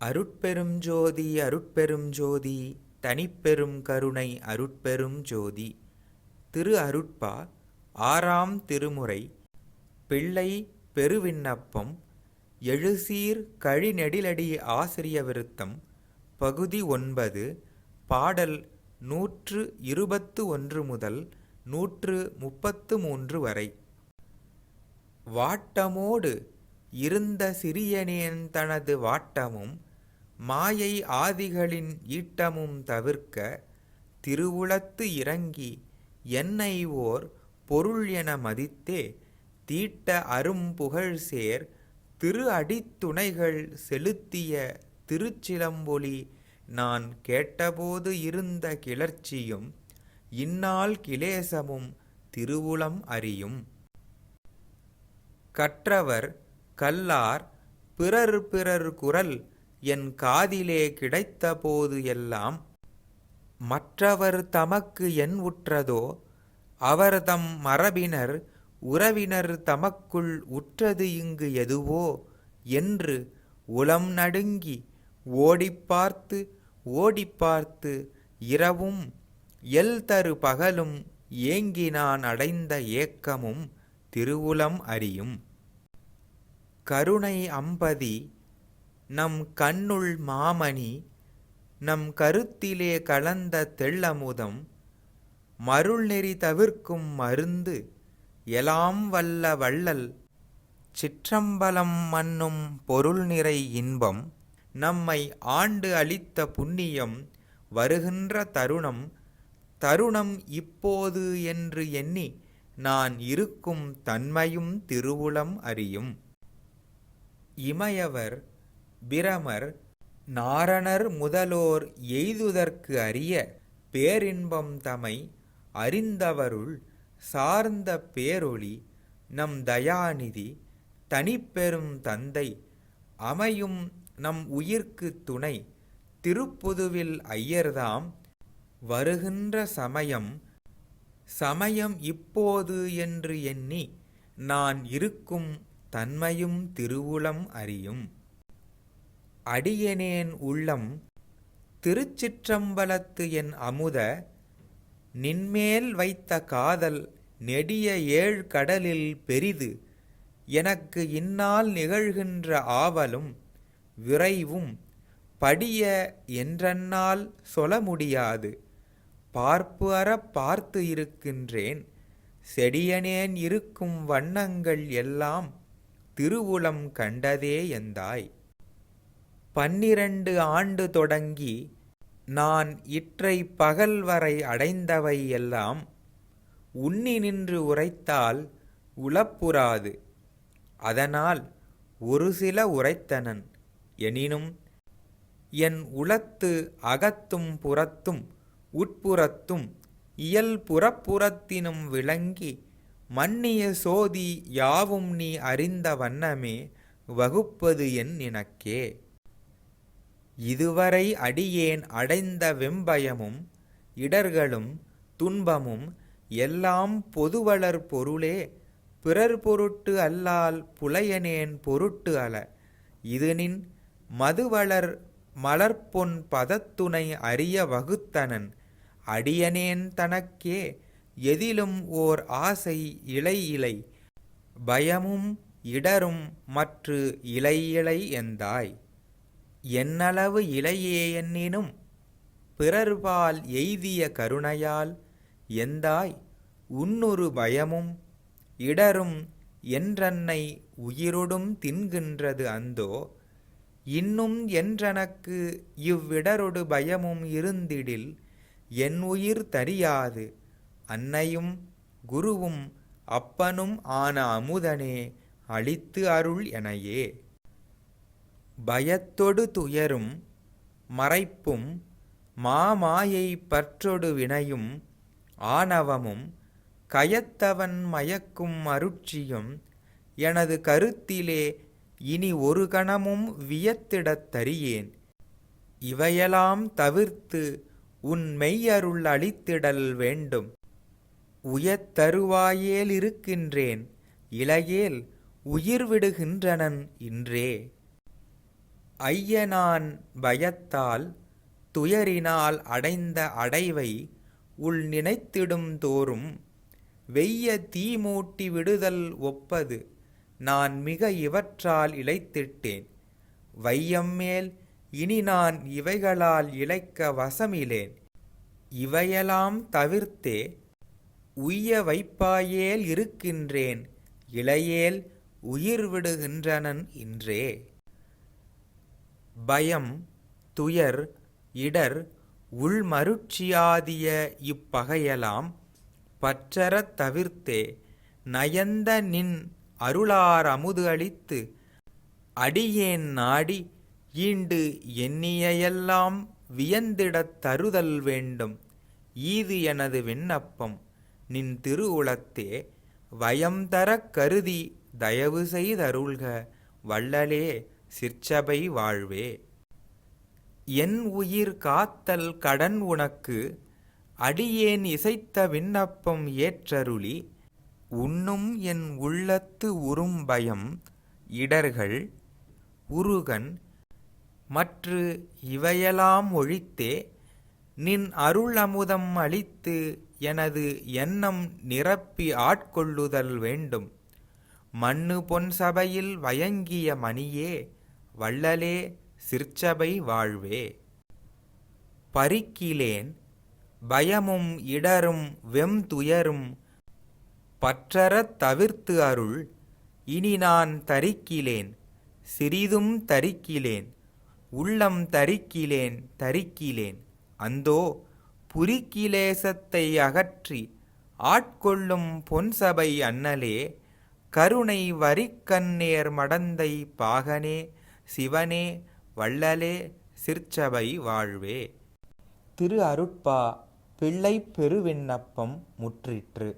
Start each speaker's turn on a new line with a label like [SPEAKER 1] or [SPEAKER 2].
[SPEAKER 1] அருட்பெரும் ஜோதி அருட்பெரும் ஜோதி தனிப்பெரும் கருணை அருட்பெரும் ஜோதி. திரு அருட்பா ஆறாம் திருமுறை பிள்ளை பெருவிண்ணப்பம் எழுசீர் கழிநெடிலடி ஆசிரிய விருத்தம் பகுதி ஒன்பது பாடல் நூற்று இருபத்து ஒன்று முதல் நூற்று முப்பத்து மூன்று வரை. வாட்டமோடு இருந்த சிறியனேன் தனது வாட்டமும் மாயை ஆதிகளின் ஈட்டமும் தவிர்க்க திருவுளத்து இறங்கி என்னை ஓர் பொருள் என மதித்தே தீட்ட அரும் புகழ்சேர் திரு அடித்துணைகள் செலுத்திய திருச்சிலம்பொலி நான் கேட்டபோது இருந்த கிளர்ச்சியும் இந்நாள் கிளேசமும் திருவுளம் அறியும். கற்றவர் கல்லார் பிறர் பிறர் குரல் என் காதிலே கிடைத்தபோது எல்லாம் மற்றவர் தமக்கு என் உற்றதோ அவர்தம் மரபினர் உறவினர் தமக்குள் உற்றது இங்கு எதுவோ என்று உளம் நடுங்கி ஓடிப்பார்த்து ஓடிப்பார்த்து இரவும் எல் தரு பகலும் ஏங்கி நான் அடைந்த ஏக்கமும் திருவுளம் அறியும். கருணை அம்பதி நம் கண்ணுள் மாமணி நம் கருத்திலே கலந்த தெள்ளமுதம் மருள்நெறி தவிர்க்கும் மருந்து எலாம் வல்ல வள்ளல் சிற்றம்பலம் மன்னும் பொருள் நிறை இன்பம் நம்மை ஆண்டு அளித்த புண்ணியம் வருகின்ற தருணம் தருணம் இப்போது என்று எண்ணி நான் இருக்கும் தன்மையும் திருவுளம் அறியும். இமயவர் பிரமர் நாரணர் முதலோர் எய்துதற்கு அரிய பேரின்பம் தமை அறிந்தவருள் சார்ந்த பேரொளி நம் தயாநிதி தனிப்பெரும் தந்தை அமையும் நம் உயிர்க்கு துணை திருப்புதுவில் ஐயர்தாம் வருகின்ற சமயம் சமயம் இப்போது என்று எண்ணி நான் இருக்கும் தன்மையும் திருவுளம் அறியும். அடியனேன் உள்ளம் திருச்சிற்றம்பலத்து என் அமுத நின்மேல் வைத்த காதல் நெடிய ஏழ் கடலில் பெரிது எனக்கு இந்நாள் நிகழ்கின்ற ஆவலும் விரைவும் படிய என்றன்னால் சொல முடியாது. பார்ப்பு அற பார்த்து இருக்கின்றேன் செடியனேன் இருக்கும் வண்ணங்கள் எல்லாம் திருவுளம் கண்டதே எந்தாய்? பன்னிரண்டு ஆண்டு தொடங்கி நான் இற்றை பகல் வரை அடைந்தவை எல்லாம் உண்ணி நின்று உரைத்தால் உளப்புறாது. அதனால் ஒரு சில உரைத்தனன். எனினும் என் உளத்து அகத்தும் புறத்தும் உட்புறத்தும் இயல் புறப்புறத்தினும் விளங்கி மன்னிய சோதி யாவும் நீ அறிந்த வண்ணமே வகுப்பது என் நினக்கே. இதுவரை அடியேன் அடைந்த வெம்பயமும் இடர்களும் துன்பமும் எல்லாம் பொதுவளர் பொருளே பிறர் பொருட்டு அல்லால் புலையனேன் பொருட்டு அல. இதுனின் மதுவளர் மலர்பொன் பதத்துணை அறிய வகுத்தனன் அடியனேன் தனக்கே எதிலும் ஓர் ஆசை இலை இலை. பயமும் இடரும் மற்று இலை இலை எந்தாய் என்னளவு இலையே எண்ணினும் பிறர்பால் எய்திய கருணையால் எந்தாய் உன்னொரு பயமும் இடரும் என்றன்னை உயிரொடும் தின்கின்றது அந்தோ. இன்னும் என்றனக்கு இவ்விடரொடு பயமும் இருந்திடில் என் உயிர் தரியாது. அன்னையும் குருவும் அப்பனும் ஆன அமுதனே அளித்து அருள் எனையே. பயத்தொடு துயரும் மறைப்பும் மாமாயை பற்றொடு வினையும் ஆணவமும் கயத்தவன் மயக்கும் அருட்சியும் எனது கருத்திலே இனி ஒரு கணமும் வியத்திடத் தரியேன் இவையெல்லாம் தவிர்த்து உன் மெய்யருள் அளித்திடல் வேண்டும். உயத்தருவாயேல் இருக்கின்றேன். இளையேல் உயிர் விடுகின்றனன் இன்றே. ஐயனான் பயத்தால் துயரினால் அடைந்த அடைவை உள் நினைத்திடும் தோறும் வெய்ய தீமூட்டி விடுதல் ஒப்பது. நான் மிக இவற்றால் இழைத்திட்டேன். வையம் மேல் இனி நான் இவைகளால் இழைக்க வசமிலேன். இவையெல்லாம் தவிர்த்தே உய்ய வைப்பாயேல் இருக்கின்றேன். இளையேல் உயிர் விடுகின்றனன் இன்றே. பயம் துயர் இடர் உள்மருட்சியாதிய இப்பகையெல்லாம் பற்றறத் தவிர்த்தே நயந்த நின் அருளார் அமுது அளித்து அடியேன் நாடி ஈண்டு எண்ணியையெல்லாம் வியந்திடத் தருதல் வேண்டும். ஈது எனது விண்ணப்பம் நின் திருவுளத்தே வயம் தரக் கருதி தயவு செய்தருள்க வள்ளலே சிற்சபை வாழ்வே. என் உயிர் காத்தல் கடன் உனக்கு அடியேன் இசைத்த விண்ணப்பம் ஏற்றருளி உன்னும் என் உள்ளத்து உறும் பயம் இடர்கள் உருகன் மற்று இவையெல்லாம் ஒழித்தே நின் அருள் அமுதம் அளித்து எனது எண்ணம் நிரப்பி ஆட்கொள்ளுதல் வேண்டும். மண்ணு பொன் சபையில் வயங்கிய மணியே வள்ளலே சிற்சபை வாழ்வே. பறிக்கிலேன் பயமும் இடரும் வெம் துயரும் பற்றறத் தவிர்த்து அருள் இனி நான் தரிக்கிலேன் சிறிதும் தரிக்கிலேன் உள்ளம் தரிக்கிலேன் தரிக்கிலேன் அந்தோ புரிக்கிலேசத்தை அகற்றி ஆட்கொள்ளும் பொன்சபை அண்ணலே கருணை வரிக்கண்ணேர் மடந்தை பாகனே சிவனே வள்ளலே சிற்சபை வாழ்வே. திரு அருட்பா பிள்ளை பெருவிண்ணப்பம் முற்றிற்று.